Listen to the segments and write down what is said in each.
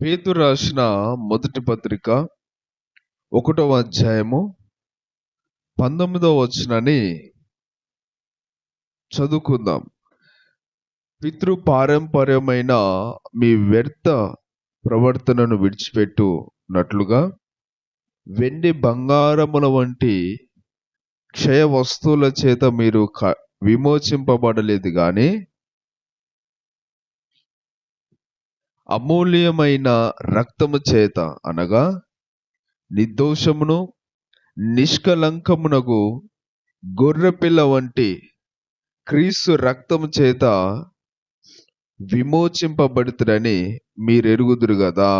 పేతురు రాసిన మొదటి పత్రిక ఒకటవ అధ్యాయము పంతొమ్మిదవ వచనాన్ని చదువుకుందాం. పితృ పారంపర్యమైన మీ వ్యర్థ ప్రవర్తనను విడిచిపెట్టునట్లుగా వెండి బంగారముల వంటి క్షయ వస్తువుల చేత మీరు క- విమోచింపబడలేదు కానీ అమూల్యమైన రక్తము చేత అనగా నిర్దోషమును నిష్కలంకమునకు గొర్రెపిల్ల వంటి క్రీస్తు రక్తము చేత విమోచింపబడుతురని మీరు ఎరుగుదురు కదా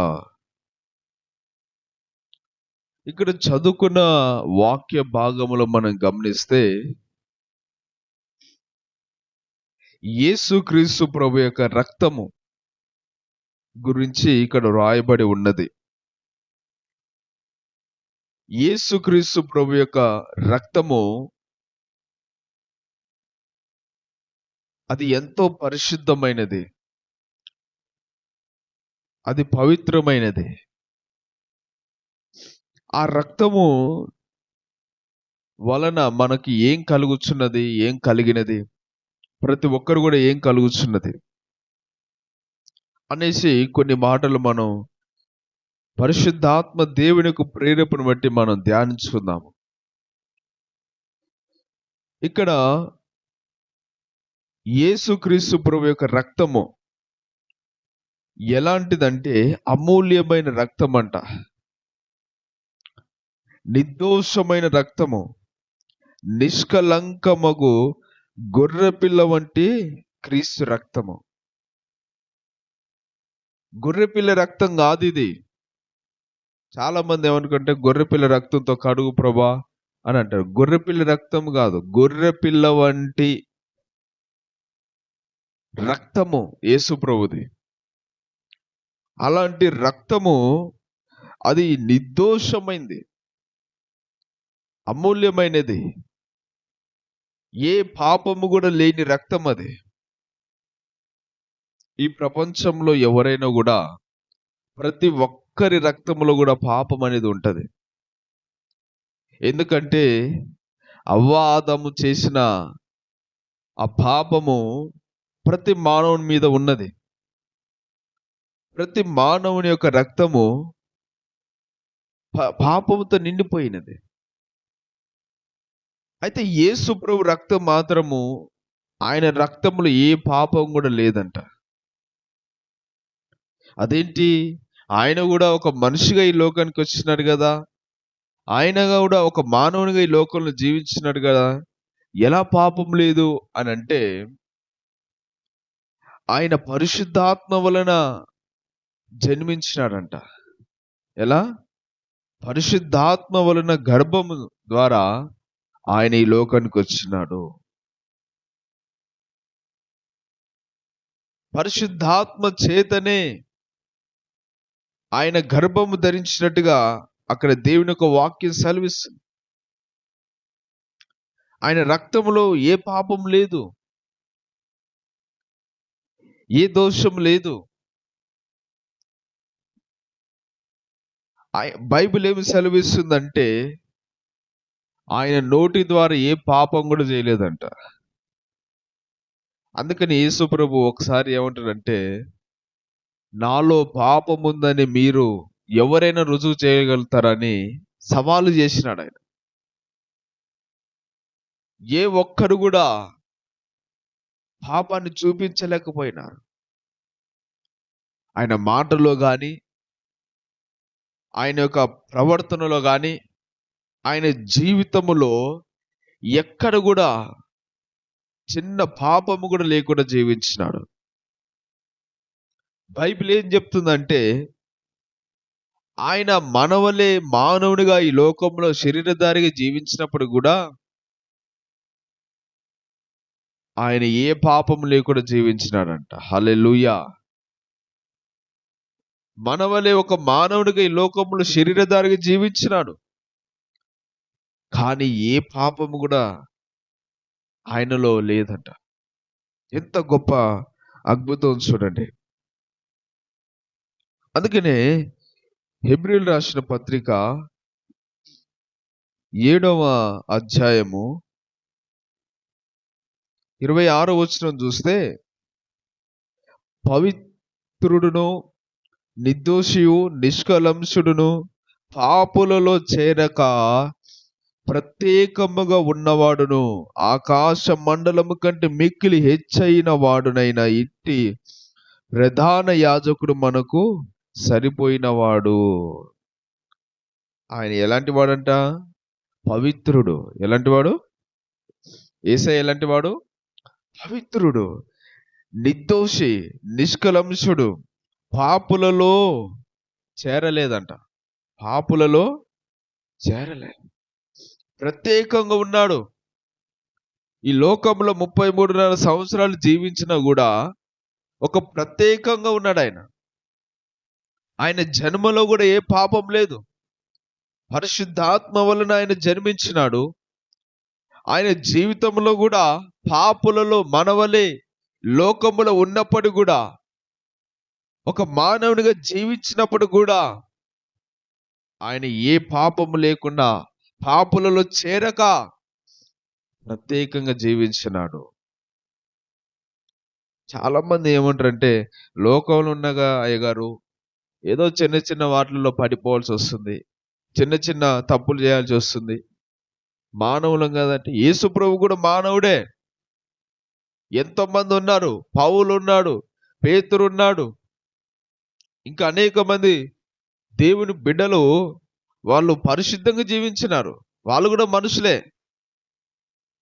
ఇక్కడ చదువుకున్న వాక్య భాగములో మనం గమనిస్తే యేసుక్రీస్తు ప్రభు యొక్క రక్తము గురించి ఇక్కడ రాయబడి ఉన్నది. యేసుక్రీస్తు ప్రభు యొక్క రక్తము అది ఎంతో పరిశుద్ధమైనది. అది పవిత్రమైనది. ఆ రక్తము వలన మనకి ఏం కలుగుచున్నది ఏం కలిగినది? ప్రతి ఒక్కరు కూడా ఏం కలుగుచున్నది? అనేసి కొన్ని మాటలు మనం పరిశుద్ధాత్మ దేవునికి ప్రేరేపణ బట్టి మనం ధ్యానించుకుందాము. ఇక్కడ యేసుక్రీస్తు ప్రభు యొక్క రక్తము ఎలాంటిదంటే అమూల్యమైన రక్తం అంట నిర్దోషమైన రక్తము నిష్కలంకమగు గొర్రెపిల్ల వంటి క్రీస్తు రక్తము. గొర్రెపిల్ల రక్తం కాదు ఇది. చాలామంది ఏమనుకుంటే గొర్రెపిల్ల రక్తంతో కడుగు ప్రభా అని అంటారు. గొర్రెపిల్ల రక్తం కాదు గొర్రెపిల్ల వంటి రక్తము యేసు ప్రభుది. అలాంటి రక్తము అది నిర్దోషమైంది. అమూల్యమైనది. ఏ పాపము కూడా లేని రక్తం అది. ఈ ప్రపంచంలో ఎవరైనా కూడా ప్రతి ఒక్కరి రక్తంలో కూడా పాపం అనేది ఉంటుంది. ఎందుకంటే అవ్వాదము చేసిన ఆ పాపము ప్రతి మానవుని మీద ఉన్నది. ప్రతి మానవుని యొక్క రక్తము పాపముతో నిండిపోయినది. అయితే యేసు ప్రభు రక్తం మాత్రము ఆయన రక్తంలో ఏ పాపం కూడా లేదంట. అదేంటి? ఆయన కూడా ఒక మనిషిగా ఈ లోకానికి వచ్చినాడు కదా. ఆయన కూడా ఒక మానవునిగా ఈ లోకంలో జీవించినాడు కదా. ఎలా పాపం లేదు అని అంటే ఆయన పరిశుద్ధాత్మ వలన జన్మించినాడంట. ఎలా? పరిశుద్ధాత్మ వలన గర్భము ద్వారా ఆయన ఈ లోకానికి వచ్చినాడు. పరిశుద్ధాత్మ చేతనే ఆయన గర్భము ధరించినట్టుగా అక్కడ దేవుని యొక్క వాక్యం సెలవిస్తుంది. ఆయన రక్తంలో ఏ పాపం లేదు. ఏ దోషం లేదు. బైబిల్ ఏమి సెలవిస్తుందంటే ఆయన నోటి ద్వారా ఏ పాపం కూడా చేయలేదంట. అందుకని యేసు ప్రభు ఒకసారి ఏమంటాడంటే నాలో పాపం ఉందని మీరు ఎవరైనా రుజువు చేయగలుగుతారని సవాలు చేసినాడు ఆయన. ఏ ఒక్కరు కూడా పాపాన్ని చూపించలేకపోయినారు. ఆయన మాటలో కానీ ఆయన యొక్క ప్రవర్తనలో కానీ ఆయన జీవితములో ఎక్కడ కూడా చిన్న పాపము కూడా లేకుండా జీవించినాడు. బైబిల్ ఏం చెప్తుందంటే ఆయన మనవలే మానవునిగా ఈ లోకంలో శరీరధారిగా జీవించినప్పుడు కూడా ఆయన ఏ పాపం లేకుండా జీవించినాడంట. హల్లెలూయా. మనవలే ఒక మానవుడిగా ఈ లోకంలో శరీరధారిగా జీవించినాడు. కానీ ఏ పాపం కూడా ఆయనలో లేదంట. ఎంత గొప్ప అద్భుతం చూడండి. అందుకనే హెబ్రిల్ రాసిన పత్రిక ఏడవ అధ్యాయము ఇరవై ఆరో వచనం చూస్తే పవిత్రుడును నిర్దోషియు నిష్కలంశుడును పాపులలో చేరక ప్రత్యేకముగా ఉన్నవాడును ఆకాశ మండలము కంటే మిక్కిలి హెచ్చైన వాడునైన ఇట్టి ప్రధాన యాజకుడు మనకు సరిపోయినవాడు. ఆయన ఎలాంటి వాడంట? పవిత్రుడు. ఎలాంటి వాడు ఏసై ఎలాంటి వాడు పవిత్రుడు. నిర్దోషి నిష్కలంశుడు పాపులలో చేరలేదంట. పాపులలో చేరలే. ప్రత్యేకంగా ఉన్నాడు. ఈ లోకంలో ముప్పై మూడున్నర సంవత్సరాలు జీవించినా కూడా ఒక ప్రత్యేకంగా ఉన్నాడు ఆయన ఆయన జన్మలో కూడా ఏ పాపం లేదు. పరిశుద్ధాత్మ వలన ఆయన జన్మించినాడు. ఆయన జీవితంలో కూడా పాపులలో మనవలే లోకములో ఉన్నప్పుడు కూడా ఒక మానవునిగా జీవించినప్పుడు కూడా ఆయన ఏ పాపము లేకుండా పాపులలో చేరక ప్రత్యేకంగా జీవించినాడు. చాలా మంది ఏమంటారంటే లోకంలో ఉన్నగా అయ్యగారు ఏదో చిన్న చిన్న వాటిల్లో పడిపోవాల్సి వస్తుంది. చిన్న చిన్న తప్పులు చేయాల్సి వస్తుంది. మానవులం కదంటే యేసు ప్రభు కూడా మానవుడే. ఎంతో మంది ఉన్నారు పావులు ఉన్నాడు పేతురు ఉన్నాడు. ఇంకా అనేక మంది దేవుని బిడ్డలు వాళ్ళు పరిశుద్ధంగా జీవించినారు. వాళ్ళు కూడా మనుషులే.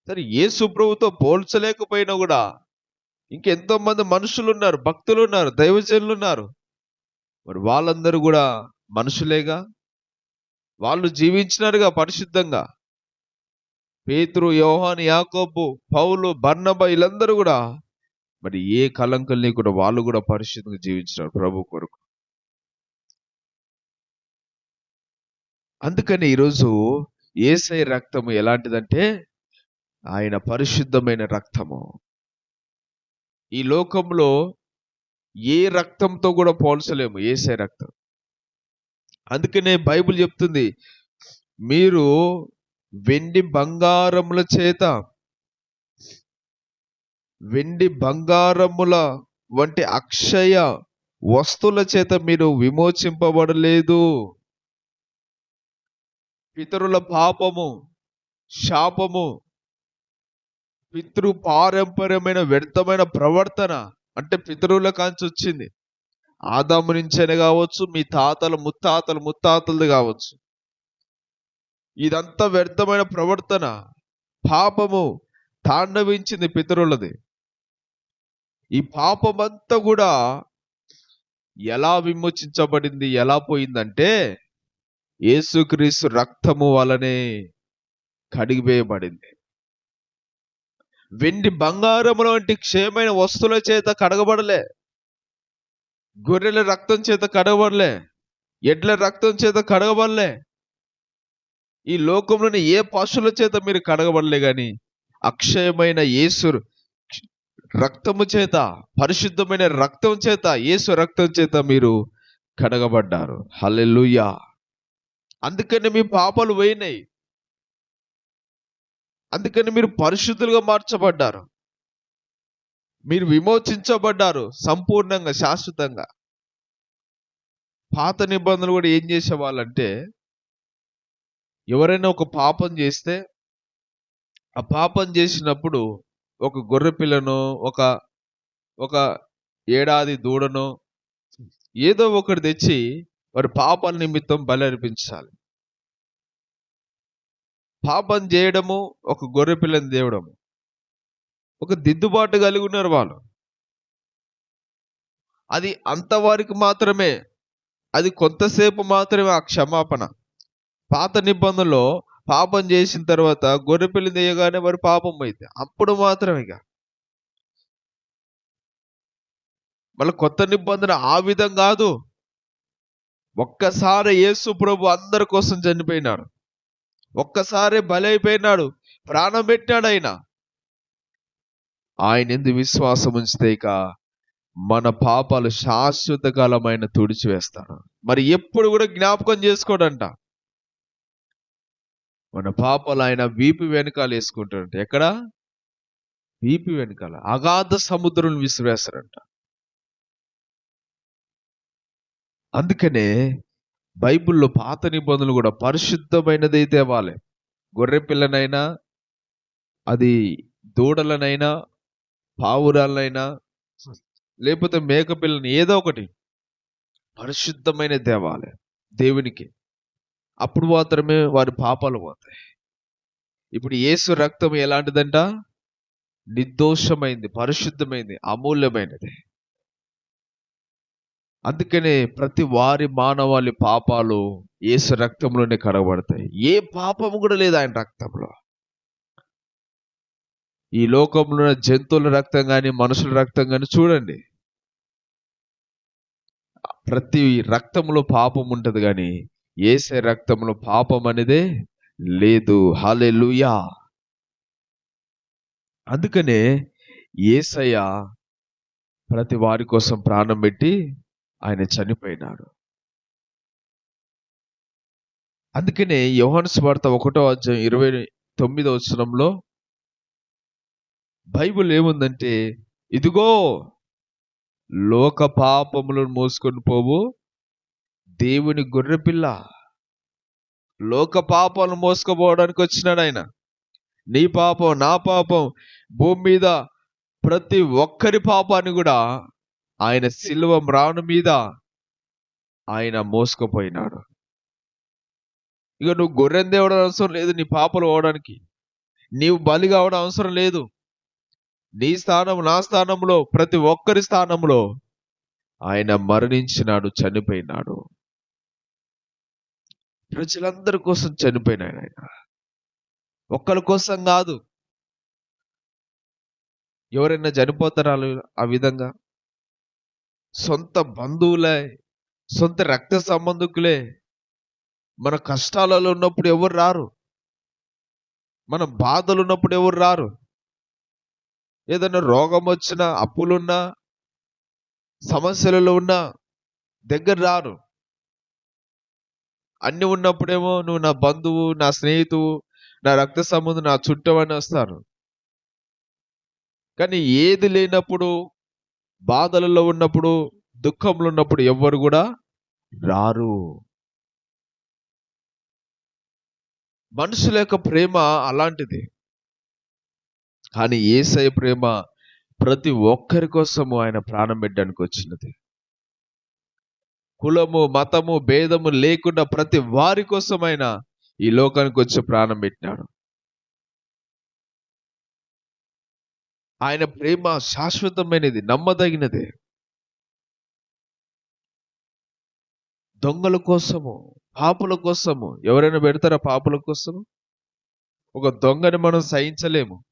సరే యేసు ప్రభుతో పోల్చలేకపోయినా కూడా ఇంకెంతో మంది మనుషులు ఉన్నారు భక్తులు ఉన్నారు దైవజనులు ఉన్నారు. మరి వాళ్ళందరూ కూడా మనుషులేగా? వాళ్ళు జీవించినారుగా పరిశుద్ధంగా. పేతురు యోహాన్ యాకోబు పౌలు బర్ణబ వీళ్ళందరూ కూడా మరి ఏ కలంకం లేకుండా వాళ్ళు కూడా పరిశుద్ధంగా జీవించినారు ప్రభు కొరకు. అందుకని ఈరోజు ఏసై రక్తము ఎలాంటిదంటే ఆయన పరిశుద్ధమైన రక్తము. ఈ లోకంలో ఏ రక్తంతో కూడా పోల్చలేము ఏసే రక్తం. అందుకనే బైబిల్ చెప్తుంది మీరు వెండి బంగారముల చేత వెండి బంగారముల వంటి అక్షయ వస్తువుల చేత మీరు విమోచింపబడలేదు. పితరుల పాపము శాపము పితృ పారంపర్యమైన వ్యర్థమైన ప్రవర్తన అంటే పితరుల కాంచి వచ్చింది. ఆదాము నుంచైనా కావచ్చు మీ తాతల ముత్తాతలు ముత్తాతలది కావచ్చు. ఇదంతా వ్యర్థమైన ప్రవర్తన పాపము తాండవించింది పితరులది. ఈ పాపమంతా కూడా ఎలా విమోచించబడింది ఎలా పోయిందంటే యేసుక్రీస్తు రక్తము వలనే కడిగివేయబడింది. వెండి బంగారముల వంటి క్షేమైన వస్తువుల చేత కడగబడలే. గొర్రెల రక్తం చేత కడగబడలే. ఎడ్ల రక్తం చేత కడగబడలే. ఈ లోకంలోని ఏ పశువుల చేత మీరు కడగబడలే గాని అక్షయమైన యేసు రక్తము చేత పరిశుద్ధమైన రక్తం చేత యేసు రక్తం చేత మీరు కడగబడ్డారు. హల్లెలూయా. అందుకని మీ పాపాలు పోయినాయి. అందుకని మీరు పరిశుద్ధులుగా మార్చబడ్డారు. మీరు విమోచించబడ్డారు సంపూర్ణంగా శాశ్వతంగా. పాత నిబంధనలు కూడా ఏం చేసేవాళ్ళంటే ఎవరైనా ఒక పాపం చేస్తే ఆ పాపం చేసినప్పుడు ఒక గొర్రెపిల్లను ఒక ఒక ఏడాది దూడను ఏదో ఒకటి తెచ్చి వారి పాపాల నిమిత్తం బలి అర్పించాలి. పాపం చేయడము ఒక గొర్రె పిల్లని దేవడము. ఒక దిద్దుబాటు కలిగి ఉన్నారు వాళ్ళు. అది అంతవారికి మాత్రమే అది కొంతసేపు మాత్రమే ఆ క్షమాపణ. పాత నిబంధనలో పాపం చేసిన తర్వాత గొర్రె పిల్లి తీయగానే మరి పాపం అయితే అప్పుడు మాత్రమే ఇక. మళ్ళీ కొత్త నిబంధన ఆ విధం కాదు. ఒక్కసారి యేసు ప్రభు అందరి కోసం చనిపోయినారు. ఒక్కసారి బలైపోయినాడు ప్రాణం పెట్టినాడు ఆయన. ఆయన ఎందు విశ్వాసం ఉంచితే ఇక మన పాపాలు శాశ్వత కాలమైన తుడిచివేస్తాడు. మరి ఎప్పుడు కూడా జ్ఞాపకం చేసుకోడంట. మన పాపాలు ఆయన వీపు వెనకాల వేసుకుంటాడంట. ఎక్కడ? వీపు వెనకాల. అగాధ సముద్రం విసిరేస్తారంట అందుకనే బైబిల్లో పాత నిబంధనలు కూడా పరిశుద్ధమైనది తేవాలి గొర్రె పిల్లనైనా అది దూడలనైనా పావురాలనైనా లేకపోతే మేక పిల్లని ఏదో ఒకటి పరిశుద్ధమైన దేవాలే దేవునికి. అప్పుడు మాత్రమే వారి పాపాలు పోతాయి. ఇప్పుడు యేసు రక్తం ఎలాంటిదంట? నిర్దోషమైంది పరిశుద్ధమైంది అమూల్యమైనది. అందుకనే ప్రతి వారి మానవాళి పాపాలు ఏసు రక్తంలోనే కడగబడతాయి. ఏ పాపము కూడా లేదు ఆయన రక్తంలో. ఈ లోకంలో జంతువుల రక్తం కానీ మనుషుల రక్తం కానీ చూడండి. ప్రతి రక్తంలో పాపం ఉంటుంది కానీ ఏసే రక్తంలో పాపం అనేదే లేదు. హాలే లూయా అందుకనే ఏసయ్య ప్రతి వారి కోసం ప్రాణం పెట్టి ఆయన చనిపోయినాడు. అందుకనే యోహాను వార్త ఒకటో అధ్యాయం ఇరవై తొమ్మిదో వచనంలో బైబిల్ ఏముందంటే ఇదిగో లోక పాపములను మోసుకొని పోవు దేవుని గొర్రెపిల్ల లోక పాపాలను మోసుకుపోవడానికి వచ్చినాడు ఆయన. నీ పాపం నా పాపం భూమి మీద ప్రతి ఒక్కరి పాపాన్ని కూడా ఆయన శిల్వ మ్రాను మీద ఆయన మోసుకుపోయినాడు. ఇక నువ్వు గొర్రెం తేవడం అవసరం లేదు నీ పాపలు పోవడానికి. నీవు బలి కావడం అవసరం లేదు. నీ స్థానం నా స్థానంలో ప్రతి ఒక్కరి స్థానంలో ఆయన మరణించినాడు చనిపోయినాడు. ప్రజలందరి కోసం చనిపోయినాడు ఆయన. ఒక్కరి కోసం కాదు. ఎవరైనా చనిపోతారా ఆ విధంగా? సొంత బంధువులే సొంత రక్త సంబంధికులే. మన కష్టాలలో ఉన్నప్పుడు ఎవరు రారు? మన బాధలు ఉన్నప్పుడు ఎవరు రారు? ఏదైనా రోగం వచ్చినా అప్పులున్నా సమస్యలలో ఉన్నా దగ్గర రారు. అన్ని ఉన్నప్పుడేమో నువ్వు నా బంధువు నా స్నేహితువు నా రక్త సంబంధం నా చుట్టమని వస్తారు. కానీ ఏది లేనప్పుడు బాధలలో ఉన్నప్పుడు దుఃఖంలో ఉన్నప్పుడు ఎవ్వరు కూడా రారు. మనుషుల యొక్క ప్రేమ అలాంటిది. కానీ ఏసై ప్రేమ ప్రతి ఒక్కరి కోసము ఆయన ప్రాణం పెట్టడానికి వచ్చినది. కులము మతము భేదము లేకుండా ప్రతి వారి కోసం ఆయన ఈ లోకానికి వచ్చి ప్రాణం పెట్టినాడు. ఆయన ప్రేమ శాశ్వతమైనది నమ్మదగినదే. దొంగల కోసము పాపుల కోసము ఎవరైనా పెడతారా పాపుల కోసము? ఒక దొంగని మనం సహించలేము.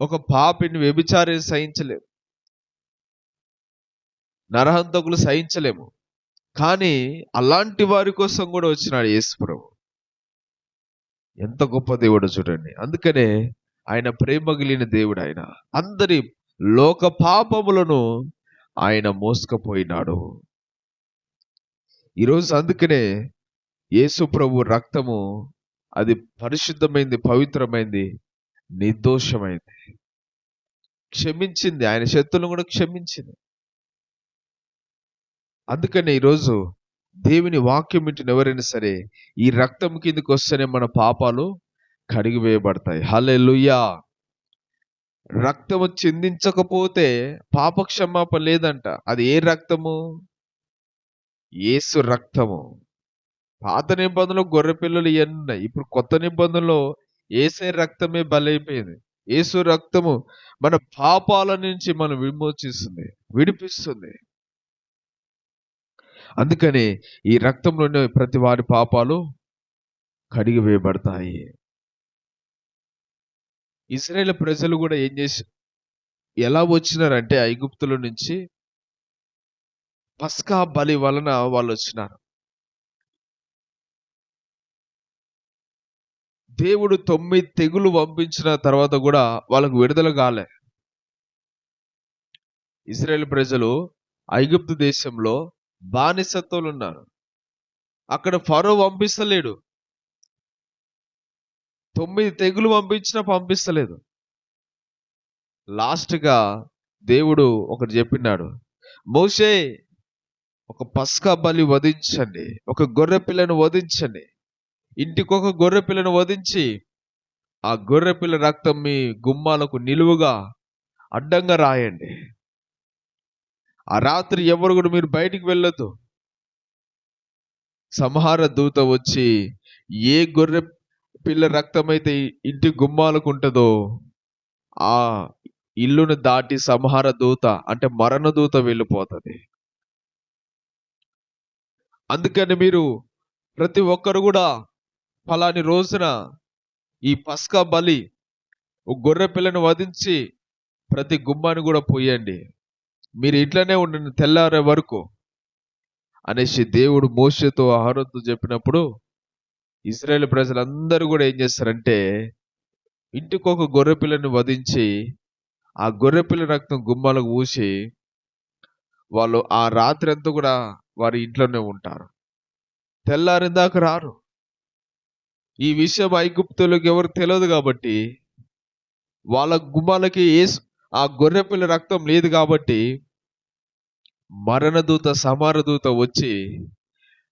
ఒక పాపిని వ్యభిచారిని సహించలేము. నరహంతకులు సహించలేము. కానీ అలాంటి వారి కోసం కూడా వచ్చినాడు యేసుప్రభు. ఎంత గొప్ప దేవుడు చూడండి. అందుకనే ఆయన ప్రేమగిలిన దేవుడు ఆయన అందరి లోక పాపములను ఆయన మోసుకపోయినాడు. ఈరోజు అందుకనే యేసు ప్రభు రక్తము అది పరిశుద్ధమైంది పవిత్రమైంది నిర్దోషమైంది. క్షమించింది ఆయన శత్రులను కూడా క్షమించింది. అందుకనే ఈరోజు దేవుని వాక్యం ఇంటిని ఎవరైనా సరే ఈ రక్తం కిందకి వస్తేనే మన పాపాలు కడిగివేయబడతాయి హల్లెలూయా. రక్తము చిందించకపోతే పాపక్షమాపణ లేదంట. అది ఏ రక్తము? ఏసు రక్తము. పాత నిబంధనలో గొర్రె పిల్లలు ఇవన్నీ ఉన్నాయి ఇప్పుడు కొత్త నిబంధనలో ఏసే రక్తమే బలైపోయింది. ఏసు రక్తము మన పాపాల నుంచి మనం విమోచిస్తుంది విడిపిస్తుంది. అందుకని ఈ రక్తంలోనే ప్రతి వారి పాపాలు కడిగి వేయబడతాయి ఇజ్రాయేల్ ప్రజలు కూడా ఏం చేసి ఎలా వచ్చినారంటే ఐగుప్తుల నుంచి పస్కా బలి వలన వాళ్ళు వచ్చినారు. దేవుడు తొమ్మిది తెగులు పంపించిన తర్వాత కూడా వాళ్ళకు విడుదల కాలే. ఇజ్రాయేల్ ప్రజలు ఐగుప్తు దేశంలో బానిసత్వాలు ఉన్నారు. అక్కడ ఫరో పంపిస్తలేడు. తొమ్మిది తెగులు పంపించినా పంపిస్తలేదు. లాస్ట్గా దేవుడు ఒకటి చెప్పినాడు మోసే ఒక పస్కా బలి వధించండి ఒక గొర్రె పిల్లను వధించండి ఇంటికొక గొర్రె పిల్లను వధించి ఆ గొర్రె పిల్ల రక్తం మీ గుమ్మాలకు నిలువుగా అడ్డంగా రాయండి. ఆ రాత్రి ఎవరు కూడా మీరు బయటికి వెళ్ళొద్దు. సంహార దూత వచ్చి ఏ గొర్రె పిల్ల రక్తం అయితే ఇంటి గుమ్మాలకు ఉంటుందో ఆ ఇల్లును దాటి సంహార దూత అంటే మరణ దూత వెళ్ళిపోతుంది. అందుకని మీరు ప్రతి ఒక్కరు కూడా ఫలాని రోజున ఈ పస్కా బలి గొర్రె పిల్లను వధించి ప్రతి గుమ్మాన్ని కూడా పోయండి. మీరు ఇట్లనే ఉండండి తెల్లారే వరకు అనేసి దేవుడు మోసతో ఆహారంతో చెప్పినప్పుడు ఇజ్రాయేల్ ప్రజలందరూ కూడా ఏం చేస్తారంటే ఇంటికి ఒక గొర్రె పిల్లని వధించి ఆ గొర్రె పిల్ల రక్తం గుమ్మాలకు ఊసి వాళ్ళు ఆ రాత్రి అంతా కూడా వారి ఇంట్లోనే ఉంటారు. తెల్లారిందాక రారు. ఈ విషయం ఐగుప్తులకు ఎవరు తెలియదు కాబట్టి వాళ్ళ గుమ్మాలకి ఏ ఆ గొర్రె పిల్ల రక్తం లేదు కాబట్టి మరణదూత సమారదూత వచ్చి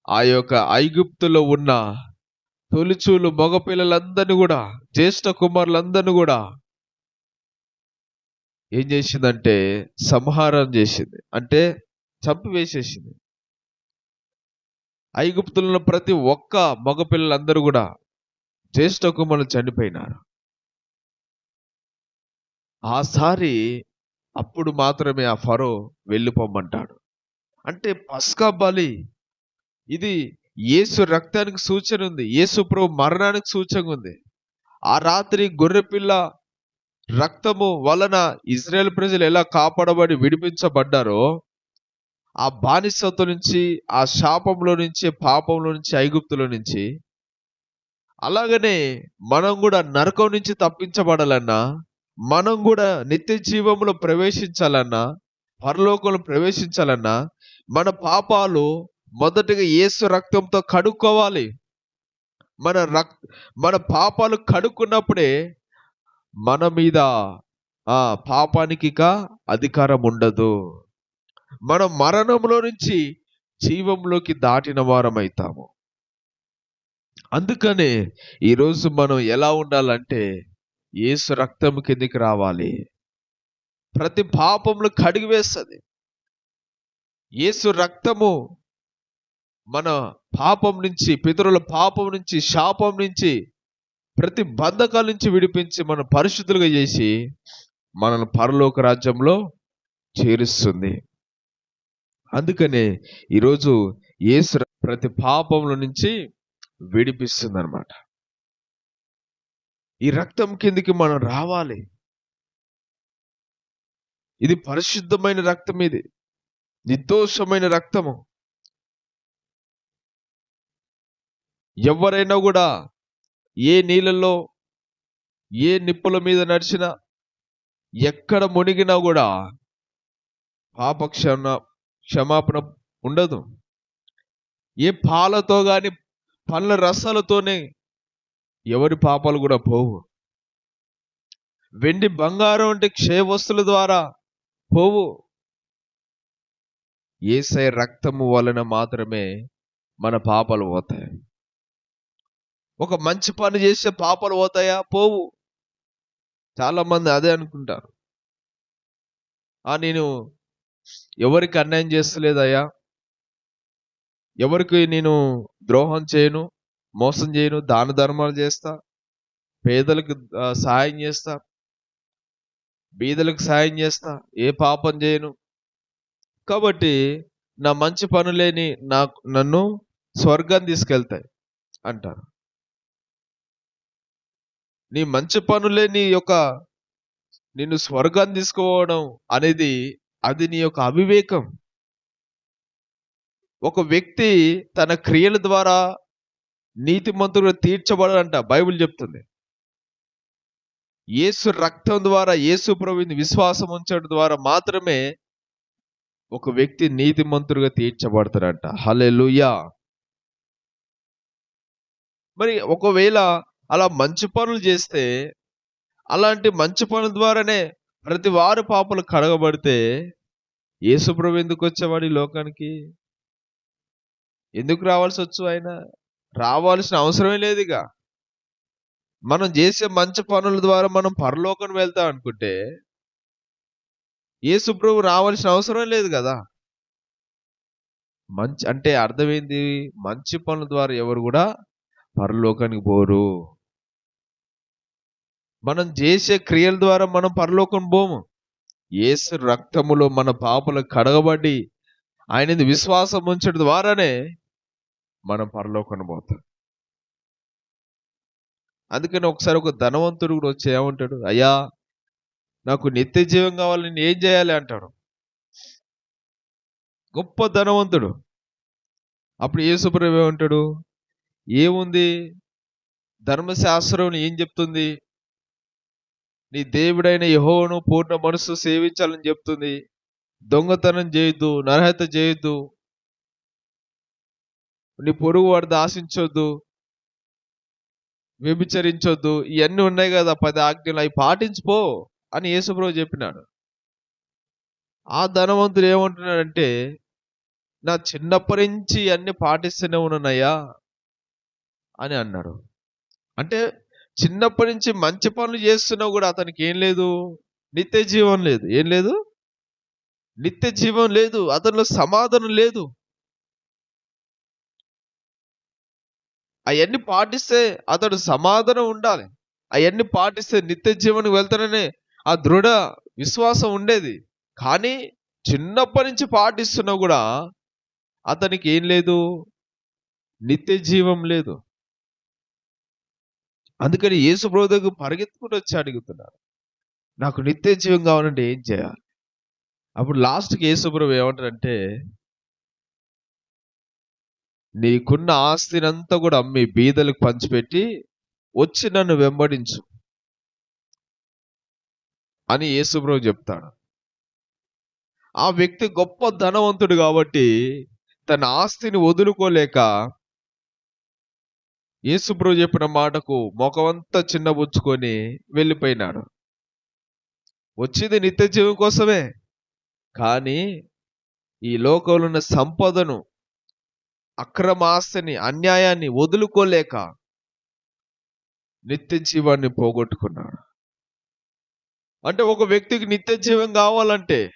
ఆ యొక్క ఐగుప్తులో ఉన్న తొలిచూలు మగపిల్లలందరినీ కూడా జ్యేష్ఠ కుమారులందరినీ కూడా ఏం చేసిందంటే సంహారం చేసింది. అంటే చంపివేసేసింది. ఐగుప్తులను ప్రతి ఒక్క మగపిల్లలందరూ కూడా జ్యేష్ఠ కుమారులు చనిపోయినారు. ఆసారి అప్పుడు మాత్రమే ఆ ఫరో వెళ్ళిపోమ్మంటాడు అంటే పస్కా బలి ఇది యేసు రక్తానికి సూచన ఉంది. యేసు ప్రభు మరణానికి సూచన ఉంది. ఆ రాత్రి గొర్రెపిల్ల రక్తము వలన ఇజ్రాయెల్ ప్రజలు ఎలా కాపాడబడి విడిపించబడ్డారో ఆ బానిసత్వం నుంచి ఆ శాపంలో నుంచి పాపంలో నుంచి ఐగుప్తులో నుంచి అలాగనే మనం కూడా నరకం నుంచి తప్పించబడాలన్నా మనం కూడా నిత్య జీవంలో ప్రవేశించాలన్నా పరలోకంలో ప్రవేశించాలన్నా మన పాపాలు మొదటగా యేసు రక్తంతో కడుక్కోవాలి. మన రక్ మన పాపాలు కడుక్కున్నప్పుడే మన మీద ఆ పాపానికి అధికారం ఉండదు. మన మరణంలో నుంచి జీవంలోకి దాటిన వారం అవుతాము అందుకనే ఈరోజు మనం ఎలా ఉండాలంటే యేసు రక్తం కిందికి రావాలి. ప్రతి పాపములు కడిగి వేస్తుంది యేసు రక్తము మన పాపం నుంచి పితరుల పాపం నుంచి శాపం నుంచి ప్రతి బంధకాల నుంచి విడిపించి మన పరిశుద్ధులుగా చేసి మనల్ని పరలోక రాజ్యంలో చేరుస్తుంది. అందుకనే ఈరోజు యేసు ప్రతి పాపముల నుంచి విడిపిస్తుంది అనమాట ఈ రక్తం కిందికి మనం రావాలి. ఇది పరిశుద్ధమైన రక్తం ఇది. నిర్దోషమైన రక్తము. ఎవరైనా కూడా ఏ నీళ్ళల్లో ఏ నిప్పుల మీద నడిచినా ఎక్కడ మునిగినా కూడా పాప క్షమ క్షమాపణ ఉండదు. ఏ పాలతో గాని పండ్ల రసాలతోనే ఎవరి పాపాలు కూడా పోవు. వెండి బంగారం వంటి క్షయ వస్తువుల ద్వారా పోవు. ఏసై రక్తము వలన మాత్రమే మన పాపాలు పోతాయి. ఒక మంచి పని చేస్తే పాపాలు పోతాయా? పోవు. చాలామంది అదే అనుకుంటారు. ఆ నేను ఎవరికి అన్యాయం చేస్తలేదయ్యా? ఎవరికి నేను ద్రోహం చేయను మోసం చేయను దాన ధర్మాలు చేస్తా పేదలకు సహాయం సాయం చేస్తా బీదలకు సాయం చేస్తా ఏ పాపం చేయను. కాబట్టి నా మంచి పనులేని నాకు నన్ను స్వర్గం తీసుకెళ్తాయి అంటారు. నీ మంచి పనులే నీ యొక్క నిన్ను స్వర్గం తీసుకోవడం అనేది అది నీ యొక్క అవివేకం. ఒక వ్యక్తి తన క్రియల ద్వారా నీతిమంతుడు తీర్చబడాలంట బైబిల్ చెప్తుంది. యేసు రక్తం ద్వారా యేసు ప్రభుని విశ్వాసం ఉంచడం ద్వారా మాత్రమే ఒక వ్యక్తి నీతిమంతుడిగా తీర్చబడతాడంట. హల్లెలూయా! మరి ఒకవేళ అలా మంచి పనులు చేస్తే అలాంటి మంచి పనుల ద్వారానే ప్రతి వారు పాపలు కడగబడితే యేసుప్రభు ఎందుకు వచ్చేవాడు ఈ లోకానికి? ఎందుకు రావాల్సి వచ్చు ఆయన? రావాల్సిన అవసరమే లేదుగా మనం చేసే మంచి పనుల ద్వారా మనం పరలోకం వెళ్తాం అనుకుంటే యేసుప్రభు రావాల్సిన అవసరం లేదు కదా. మంచి అంటే అర్థమైంది మంచి పనుల ద్వారా ఎవరు కూడా పరలోకానికి పోరు. మనం చేసే క్రియల ద్వారా మనం పరలోకం పోము. ఏసు రక్తములో మన పాపలు కడగబడి ఆయన విశ్వాసం ఉంచడం ద్వారానే మనం పరలోకం పోతాం. అందుకని ఒకసారి ఒక ధనవంతుడు కూడా వచ్చి ఏమంటాడు అయ్యా నాకు నిత్య జీవం కావాలి నేను ఏం చేయాలి? అంటాడు. గొప్ప ధనవంతుడు. అప్పుడు యేసుప్రభు ఏమంటాడు ఏముంది? ధర్మశాస్త్రం ఏం చెప్తుంది? నీ దేవుడైన యహోవను పూర్ణ మనసు సేవించాలని చెప్తుంది. దొంగతనం చేయొద్దు నరహత చేయొద్దు. నీ పొరుగు వాడిని ఆశించొద్దు వ్యభిచరించొద్దు. ఇవన్నీ ఉన్నాయి కదా పది ఆజ్ఞలు. అవి పాటించిపో అని యేసుప్రభు చెప్పినాడు. ఆ ధనవంతుడు ఏమంటున్నాడంటే నా చిన్నప్పటి నుంచి అన్ని పాటిస్తూనే ఉన్నానయ్యా అని అన్నాడు. అంటే చిన్నప్పటి నుంచి మంచి పనులు చేస్తున్నా కూడా అతనికి ఏం లేదు. నిత్య జీవం లేదు. ఏం లేదు? నిత్య జీవం లేదు. అతనిలో సమాధానం లేదు. అవన్నీ పాటిస్తే అతడు సమాధానం ఉండాలి. అవన్నీ పాటిస్తే నిత్య జీవనకు వెళ్తాననే ఆ దృఢ విశ్వాసం ఉండేది. కానీ చిన్నప్పటి నుంచి పాటిస్తున్నా కూడా అతనికి ఏం లేదు. నిత్య జీవం లేదు. అందుకని యేసు బ్రోదకు పరిగెత్తుకుంటూ వచ్చి అడుగుతున్నారు. నాకు నిత్య జీవం కావాలంటే ఏం చేయాలి? అప్పుడు లాస్ట్కి యేసుప్రభు ఏమంటారంటే నీకున్న ఆస్తినంతా కూడా అమ్మి బీదలకు పంచిపెట్టి వచ్చి నన్ను వెంబడించు అని యేసుప్రభు చెప్తాడు. ఆ వ్యక్తి గొప్ప ధనవంతుడు కాబట్టి తన ఆస్తిని వదులుకోలేక యేసుప్రభు చెప్పిన మాటకు ముఖమంతా చిన్నబుచ్చుకొని వెళ్ళిపోయినాడు. వచ్చింది నిత్య జీవం కోసమే. కానీ ఈ లోకంలో ఉన్న సంపదను అక్రమ ఆస్తిని అన్యాయాన్ని వదులుకోలేక నిత్య జీవాన్ని పోగొట్టుకున్నాడు. అంటే ఒక వ్యక్తికి నిత్య జీవం కావాలంటే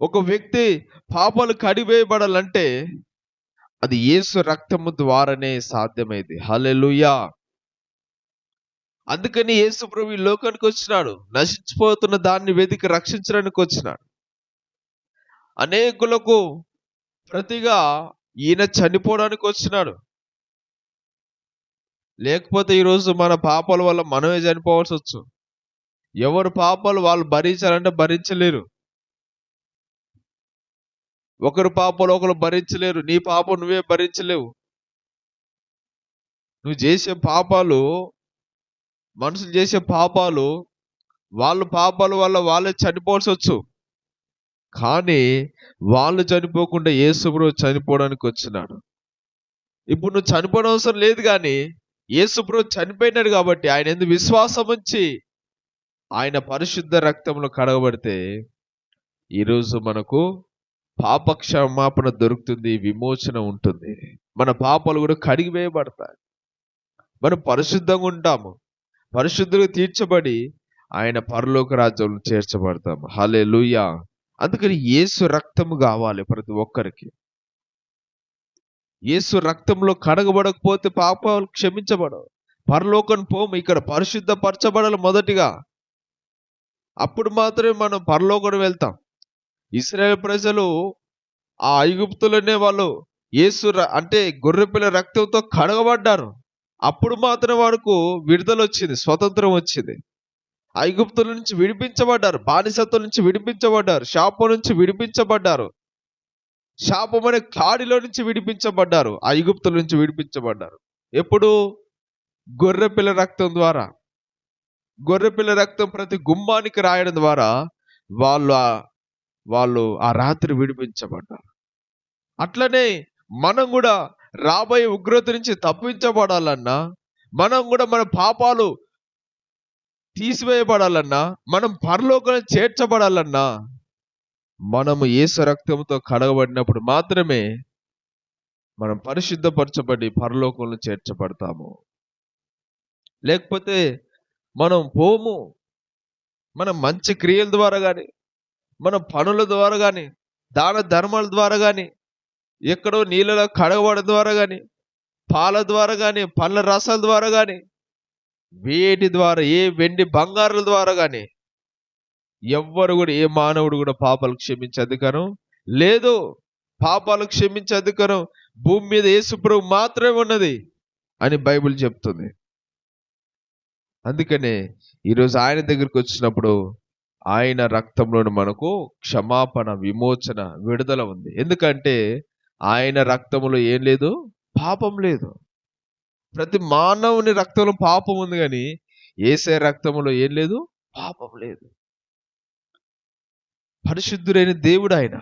ఒక వ్యక్తి పాపాలు కడివేయబడాలంటే అది యేసు రక్తము ద్వారానే సాధ్యమైంది. హలెలుయా అందుకని యేసు ప్రభు ఈ లోకానికి వచ్చినాడు. నశించిపోతున్న దాన్ని వెతికి రక్షించడానికి వచ్చినాడు. అనేకులకు ప్రతిగా ఈయన చనిపోవడానికి వచ్చినాడు. లేకపోతే ఈరోజు మన పాపాల వల్ల మనమే చనిపోవాల్సి వచ్చు. ఎవరు పాపాలు వాళ్ళు భరించాలంటే భరించలేరు. ఒకరు పాపాలు ఒకరు భరించలేరు. నీ పాపం నువ్వే భరించలేవు. నువ్వు చేసే పాపాలు మనుషులు చేసే పాపాలు వాళ్ళ పాపాల వల్ల వాళ్ళే చనిపోవాల్సి వచ్చు కానీ వాళ్ళు చనిపోకుండా ఏసుప్రభు చనిపోవడానికి వచ్చినాడు. ఇప్పుడు నువ్వు చనిపోవడం అవసరం లేదు కానీ ఏసుప్రభు చనిపోయినాడు కాబట్టి ఆయన ఎందుకు విశ్వాసం ఉంచి ఆయన పరిశుద్ధ రక్తంలో కడగబడితే ఈరోజు మనకు పాప క్షమాపణ దొరుకుతుంది విమోచన ఉంటుంది. మన పాపాలు కూడా కడిగివేయబడతాయి మనం పరిశుద్ధంగా ఉంటాము. పరిశుద్ధులు తీర్చబడి ఆయన పరలోక రాజ్యంలో చేర్చబడతాము. హలే లూయా అందుకని యేసు రక్తము కావాలి ప్రతి ఒక్కరికి. యేసు రక్తంలో కడగబడకపోతే పాపాలు క్షమించబడవు. పరలోకం పోము. ఇక్కడ పరిశుద్ధ పరచబడాలి మొదటిగా. అప్పుడు మాత్రమే మనం పరలోకం వెళ్తాం. ఇస్రాయేల్ ప్రజలు ఆ ఐగుప్తులనే వాళ్ళు యేసు అంటే గొర్రెపిల్ల రక్తంతో కడగబడ్డారు. అప్పుడు మాత్రం వారికి విడుదల వచ్చింది స్వతంత్రం వచ్చింది. ఐగుప్తుల నుంచి విడిపించబడ్డారు బానిసత్వం నుంచి విడిపించబడ్డారు శాపం నుంచి విడిపించబడ్డారు. శాపం అనే కాడిలో నుంచి విడిపించబడ్డారు ఐగుప్తుల నుంచి విడిపించబడ్డారు. ఎప్పుడు? గొర్రెపిల్ల రక్తం ద్వారా. గొర్రెపిల్ల రక్తం ప్రతి గుమ్మానికి రాయడం ద్వారా వాళ్ళు వాళ్ళు ఆ రాత్రి విడిపించబడ్డారు. అట్లనే మనం కూడా రాబోయే ఉగ్రత నుంచి తప్పించబడాలన్నా మనం కూడా మన పాపాలు తీసివేయబడాలన్నా మనం పరలోకం చేర్చబడాలన్నా మనము ఏసు రక్తంతో కడగబడినప్పుడు మాత్రమే మనం పరిశుద్ధపరచబడి పరలోకంలో చేర్చబడతాము. లేకపోతే మనం పోము. మన మంచి క్రియల ద్వారా కానీ మన పనుల ద్వారా కానీ దాన ధర్మాల ద్వారా కానీ ఎక్కడో నీళ్ళలో కడగబడ ద్వారా కానీ పాల ద్వారా కానీ పండ్ల రసాల ద్వారా కానీ వేటి ద్వారా ఏ వెండి బంగారుల ద్వారా కానీ ఎవ్వరు కూడా ఏ మానవుడు కూడా పాపాలు క్షమించే అధికారం లేదు పాపాలు క్షమించే అధికారం భూమి మీద యేసుప్రభు మాత్రమే ఉన్నది అని బైబిల్ చెప్తుంది. అందుకనే ఈరోజు ఆయన దగ్గరికి వచ్చినప్పుడు ఆయన రక్తంలోని మనకు క్షమాపణ విమోచన విడుదల ఉంది. ఎందుకంటే ఆయన రక్తంలో ఏం లేదు? పాపం లేదు. ప్రతి మానవుని రక్తంలో పాపం ఉంది కానీ ఏసే రక్తంలో ఏం లేదు? పాపం లేదు. పరిశుద్ధుడైన దేవుడు ఆయన.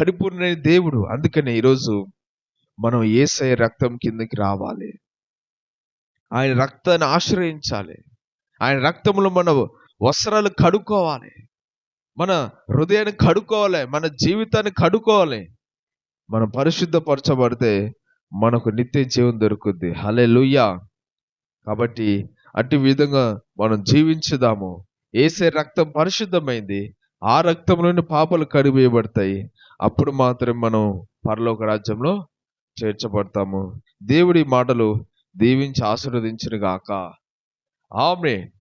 పరిపూర్ణైన దేవుడు. అందుకనే ఈరోజు మనం ఏసఐ రక్తం కిందకి రావాలి. ఆయన రక్తాన్ని ఆశ్రయించాలి. ఆయన రక్తంలో మన వస్త్రాలు కడుక్కోవాలి. మన హృదయాన్ని కడుక్కోవాలి. మన జీవితాన్ని కడుక్కోవాలి. మనం పరిశుద్ధపరచబడితే మనకు నిత్య జీవం దొరుకుద్ది. హలే కాబట్టి అట్టి విధంగా మనం జీవించుదాము. ఏసే రక్తం పరిశుద్ధమైంది. ఆ రక్తంలోని పాపలు కడివేయబడతాయి అప్పుడు మాత్రం మనం పరలోక రాజ్యంలో చేర్చబడతాము. దేవుడి మాటలు దీవించి ఆశీర్వదించిన గాక Aubrey